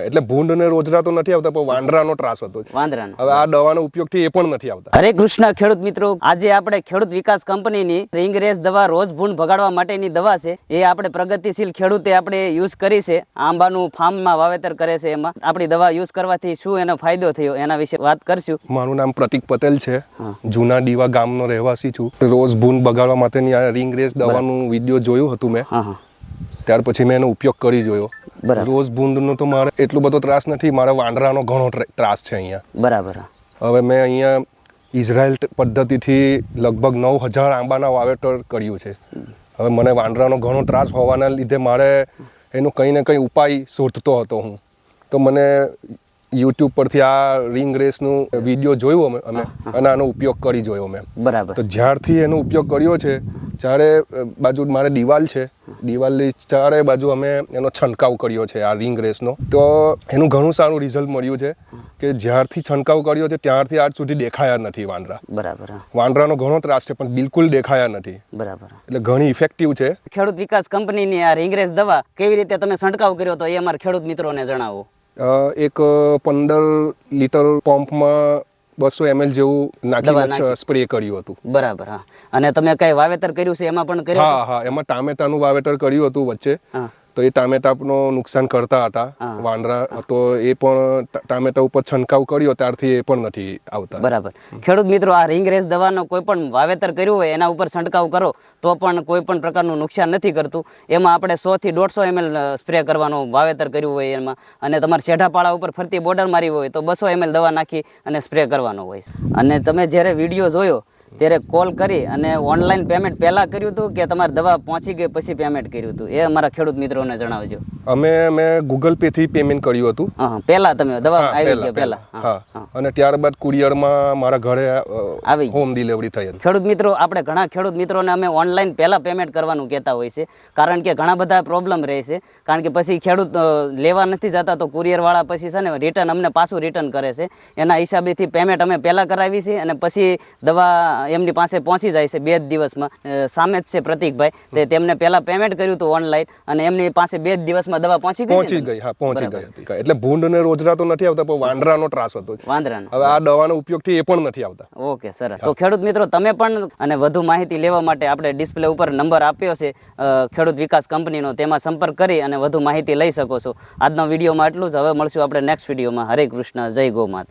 એટલે ભૂંડ ને રોજરા તો નથી આવતા પણ વાંદરાનો ત્રાસ હતો. વાંદરાનો. હવે આ દવાનો ઉપયોગથી એ પણ નથી આવતા. હરે કૃષ્ણ ખેડૂત મિત્રો આજે આપણે ખેડૂત વિકાસ કંપનીની રિંગરેસ દવા રોજ ભૂંડ ભગાડવા માટેની દવા છે. એ આપણે પ્રગતિશીલ ખેડૂતે આપણે યુઝ કરી છે. આંબાનું ફાર્મમાં વાવેતર કરે છે એમાં. આપણી દવા યુઝ કરવાથી શું એનો ફાયદો થયો એના વિશે વાત કરશું. મારું નામ પ્રતિક પટેલ છે. જૂના દીવા ગામનો રહેવાસી છું. રોજ ભૂંડ બગાડવા માટેની આ રિંગ રેસ દવાનું વીડિયો જોયું હતું મેં. ત્યાર પછી મેં એનો ઉપયોગ કરી જોયો. બરાબર. રોજ ભૂંડનો તો મારે એટલો બધો ત્રાસ નથી મારે વાંદરાનો ઘણો ત્રાસ છે અહીંયા. બરાબર હવે મેં અહીંયા ઇઝરાયલ પદ્ધતિથી લગભગ નવ હજાર આંબાના વાવેતર કર્યું છે. હવે મને વાંદરાનો ઘણો ત્રાસ હોવાના લીધે મારે એનો કંઈ ને કંઈ ઉપાય શોધતો હતો હું. તો મને યુટ્યુબ પરથી આ રિંગ રેસનું વીડિયો જોયું અમે અને આનો ઉપયોગ કરી જોયો મેં. બરાબર. તો જ્યારથી એનો ઉપયોગ કર્યો છે ત્યારે અ, બાજુ મારે દિવાલ છે. દિવાલની ચારે બાજુ અમે એનો છંટકાવ કર્યો છે આ રિંગ રેસનો. તો એનું ઘણું સારું રિઝલ્ટ મળ્યું છે કે જ્યારથી છંટકાવ કર્યો છે ત્યારથી આજ સુધી દેખાયા નથી વાંદરા. બરાબર વાંદરાનો ઘણો ત્રાસ છે પણ બિલકુલ દેખાયા નથી. બરાબર એટલે ઘણી ઇફેક્ટિવ છે. ખેડૂત વિકાસ કંપનીની આ રિંગરેસ દવા કેવી રીતે તમે છંટકાવ કર્યો તો એ અમારા ખેડૂત મિત્રોને જણાવો. એક પંદર લીટર પંપમાં બસો એમએલ જેવું નાખીને સ્પ્રે કર્યું હતું. બરાબર હા. અને તમે કઈ વાવેતર કર્યું છે? એમાં પણ કર્યું હા હા એમાં ટામેટાનું વાવેતર કર્યું હતું વચ્ચે. હા. તો એ ટામેટાનો નુકસાન કરતા હતા. વાંદરા તો એ પણ ટામેટા ઉપર છંટકાવ કર્યો ત્યારથી એ પણ નથી આવતા. બરાબર. ખેડૂત મિત્રો આ રિંગ રેસ દવાનો કોઈ પણ વાવેતર કર્યું હોય એના ઉપર છંટકાવ કરો તો પણ કોઈ પણ પ્રકારનું નુકસાન નથી કરતું. એમાં આપણે સો થી દોઢસો એમએલ સ્પ્રે કરવાનું વાવેતર કર્યું હોય એમાં. અને તમારે શેઢાપાળા ઉપર ફરતી બોર્ડર મારી હોય તો બસો એમએલ દવા નાખી અને સ્પ્રે કરવાનો હોય. અને તમે જ્યારે વીડિયો જોયો ત્યારે કોલ કરી અને ઓનલાઈન પેમેન્ટ પહેલાં કર્યું હતું કે તમારે દવા પહોંચી ગઈ પછી પેમેન્ટ કર્યું હતું? એ અમારા ખેડૂત મિત્રોને જણાવજો. અમે મેં ગૂગલ પે થી પેમેન્ટ કર્યું હતું. હા પહેલાં તમે દવા આવી ગયા પહેલાં. પહેલા. હા અને ત્યારબાદ કુરિયરમાં મારા ઘરે આવી હોમ ડિલિવરી થઈ ખેડૂત મિત્રો આપણે ઘણા ખેડૂત મિત્રોને અમે ઓનલાઈન પહેલાં પેમેન્ટ કરવાનું કહેતા હોય છે. કારણ કે ઘણા બધા પ્રોબ્લેમ રહે છે. કારણ કે પછી ખેડૂત લેવા નથી જતા તો કુરિયરવાળા પછી છે ને રિટર્ન અમને પાછું રિટર્ન કરે છે. એના હિસાબેથી પેમેન્ટ અમે પહેલાં કરાવી છે અને પછી દવા એમની પાસે પહોંચી જાય છે બે જ દિવસમાં. સામે જ છે પ્રતિકભાઈ. તે તેમને પહેલા પેમેન્ટ કર્યું હતું ઓનલાઈન અને એમની પાસે બે જ દિવસમાં દવા પહોંચી ગઈ પહોંચી ગઈ હા પહોંચી ગઈ હતી. એટલે ભૂંડ ને રોજરા તો નથી આવતા પણ વાંદરાનો ત્રાસ હતો. વાંદરાનો. હવે આ દવાનો ઉપયોગથી એ પણ નથી આવતા. ઓકે સરસ. તો ખેડૂત મિત્રો તમે પણ અને વધુ માહિતી લેવા માટે આપણે ડિસ્પ્લે ઉપર નંબર આપ્યો છે. ખેડૂત વિકાસ કંપનીનો તેમાં સંપર્ક કરી અને વધુ માહિતી લઈ શકો છો. આજનો વિડીયોમાં એટલું જ. હવે મળશું આપણે નેક્સ્ટ વિડીયોમાં. હરે કૃષ્ણ જય ગો માતા